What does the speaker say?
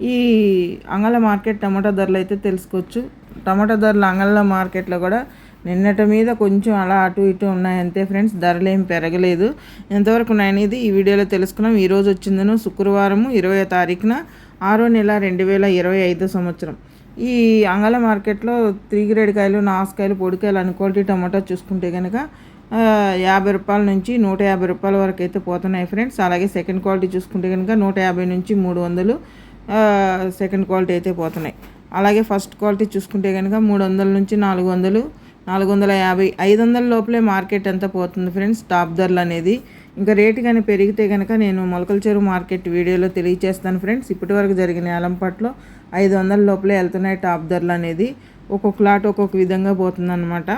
ఈ అంగళ మార్కెట్ టమాటా ధరలు అయితే తెలుసుకోవచ్చు. టమాటా ధరలు అంగళ మార్కెట్లో కూడా నిన్నటి మీద కొంచెం అలా అటు ఇటు ఉన్నాయి అంతే ఫ్రెండ్స్. ధరలు ఏం పెరగలేదు. ఎంతవరకు ఉన్నాయనేది ఈ వీడియోలో తెలుసుకున్నాం. ఈరోజు వచ్చిందను శుక్రవారం ఇరవై తారీఖున ఆరో నెల రెండు వేల ఇరవై ఐదు సంవత్సరం. ఈ అంగళ మార్కెట్లో త్రీ గ్రేడ్ కాయలు నాసుకాయలు పొడికాయలు అనుకోటి క్వాలిటీ టమాటా చూసుకుంటే కనుక యాభై రూపాయల నుంచి నూట యాభై రూపాయల వరకు అయితే పోతున్నాయి ఫ్రెండ్స్. అలాగే సెకండ్ క్వాలిటీ చూసుకుంటే కనుక నూట యాభై నుంచి మూడు వందలు సెకండ్ క్వాలిటీ అయితే పోతున్నాయి. అలాగే ఫస్ట్ క్వాలిటీ చూసుకుంటే కనుక మూడు వందల నుంచి నాలుగు వందలు నాలుగు వందల యాభై ఐదు వందల లోపలే మార్కెట్ ఎంత పోతుంది ఫ్రెండ్స్. టాప్ ధరలు అనేది ఇంకా రేటు కానీ పెరిగితే కనుక నేను మొలకల చెరువు మార్కెట్ వీడియోలో తెలియజేస్తాను ఫ్రెండ్స్. ఇప్పటి వరకు జరిగిన అలంపట్లో ఐదు వందల లోపలే వెళ్తున్నాయి టాప్ ధరలు అనేది. ఒక్కొక్క లాట్ ఒక్కొక్క విధంగా పోతుందన్నమాట.